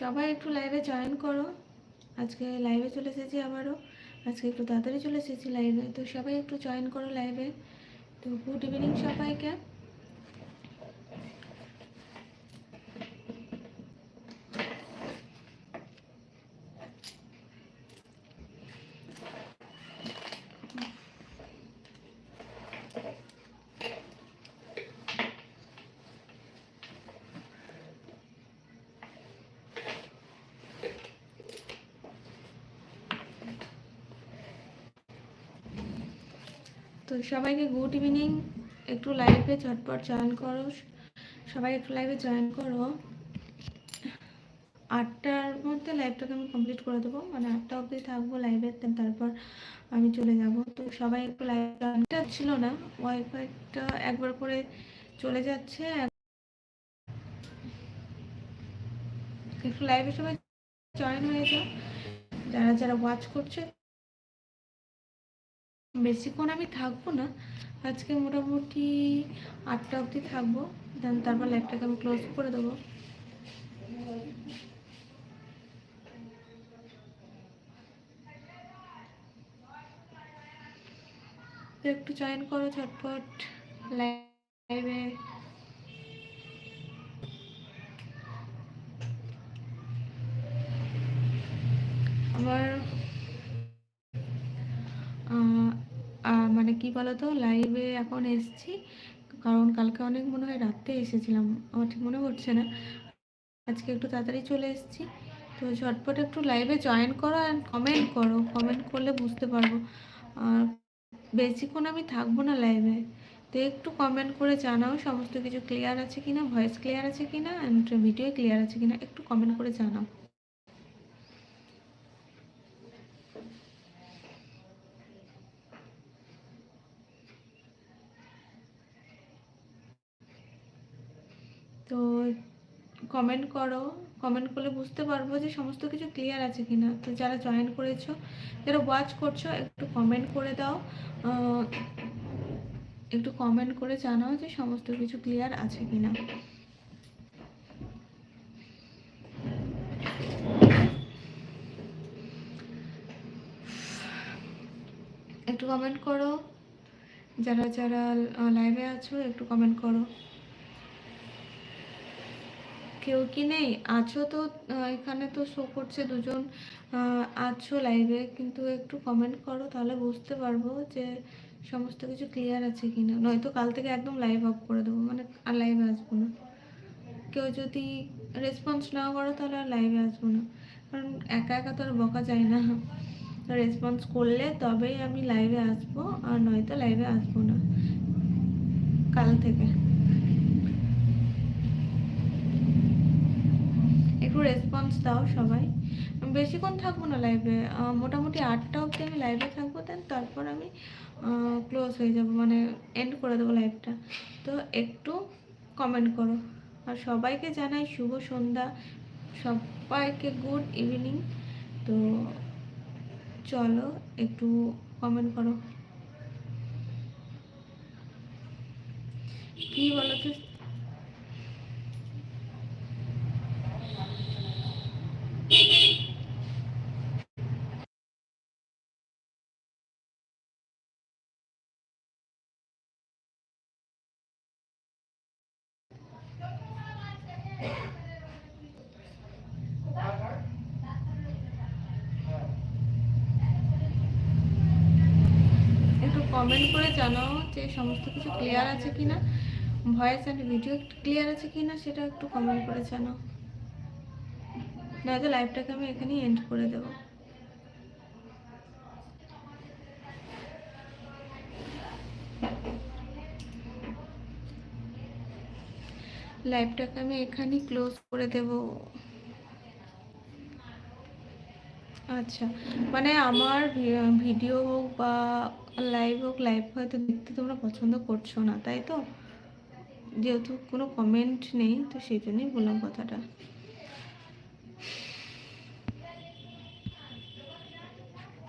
সবাই একটু লাইভে জয়েন করো। আজকে লাইভে চলে এসেছি আবারও। আজকে একটু তাড়াতাড়ি চলে এসেছি লাইভে তো সবাই একটু জয়েন করো লাইভে তো গুড ইভিনিং সবাইকে। তো সবাইকে গুড ইভিনিং। একটু লাইভে ঝটপট জয়েন করো। সবাই একটু লাইভে জয়েন করো। আটটার মধ্যে লাইভটাকে আমি কমপ্লিট করে দেবো। মানে আটটা অবধি থাকব লাইভে তারপর আমি চলে যাব। তো সবাই একটু লাইভটা ছিল না। ওয়াইফাইটা একবার করে চলে যাচ্ছে। একটু লাইভে সবাই জয়েন হয়ে যাও। যারা যারা ওয়াচ করছে বেশিক্ষণ আমি থাকব না। আজকে মোটামুটি আটটা অবধি থাকব। দেন তারপর লাইভটাকে আমি ক্লোজ করে দেবো। একটু জয়েন করো ঝটপট। লাইভে আমার কি বলতো লাইভে এখন এসছি। কারণ কালকে অনেক মনে হয় রাত্রে এসেছিলাম। আমার ঠিক মনে পড়ছে না। আজকে একটু তাড়াতাড়ি চলে এসেছি। তো ঝটপট একটু লাইভে জয়েন করো অ্যান্ড কমেন্ট করো। কমেন্ট করলে বুঝতে পারব। আর বেশিক্ষণ আমি থাকব না লাইভে তো একটু কমেন্ট করে জানাও সমস্ত কিছু ক্লিয়ার আছে কিনা ভয়েস ক্লিয়ার আছে কিনা অ্যান্ড ভিডিও ক্লিয়ার আছে কিনা, একটু কমেন্ট করে জানাও। তো কমেন্ট করো কমেন্ট করলে বুঝতে পারব যে সমস্ত কিছু ক্লিয়ার আছে কিনা। তো যারা জয়েন করেছ, যারা ওয়াচ করছ, একটু কমেন্ট করে দাও। একটু কমেন্ট করে জানাও যে সমস্ত কিছু ক্লিয়ার আছে কিনা। একটু কমেন্ট করো। যারা যারা লাইভে আছো, একটু কমেন্ট করো। কেউ কি নেই? আছো তো এখানে তো শো করছে দুজন আছো লাইভে কিন্তু একটু কমেন্ট করো, তাহলে বুঝতে পারব যে সমস্ত কিছু ক্লিয়ার আছে কি না নয়তো কাল থেকে একদম লাইভ অফ করে দেবো মানে আর লাইভে আসব না। কেউ যদি রেসপন্স না করো, তাহলে আর লাইভে আসব না। কারণ একা একা তো আর বকা যায় না। রেসপন্স করলে তবেই আমি লাইভে আসব, আর নয়তো লাইভে আসব না, কাল থেকে। একটু রেসপন্স দাও সবাই। বেশিক্ষণ থাকব না লাইভে মোটামুটি আটটা অবধি আমি লাইভে থাকব দেন তারপর আমি ক্লোজ হয়ে যাব মানে এন্ড করে দেবো লাইভটা তো একটু কমেন্ট করো। আর সবাইকে জানাই শুভ সন্ধ্যা। সবাইকে গুড ইভিনিং তো চলো একটু কমেন্ট করো। কি বলো তো কমেন্ট করে জানাও যে সমস্ত কিছু ক্লিয়ার আছে কি না ভয়েস অ্যান্ড ভিডিও ক্লিয়ার আছে কি না সেটা একটু কমেন্ট করে জানাও। নয়তো লাইভটাকে আমি এখানেই এন্ড করে দেবো। লাইভটাকে আমি এখানেই ক্লোজ করে দেব। আচ্ছা মানে আমার ভিডিও হোক বা লাইভ হোক লাইভ হয়তো দেখতে তোমরা পছন্দ করছ না, তাই তো? যেহেতু কোনো কমেন্ট নেই, তো সেই জন্যই বললাম কথাটা।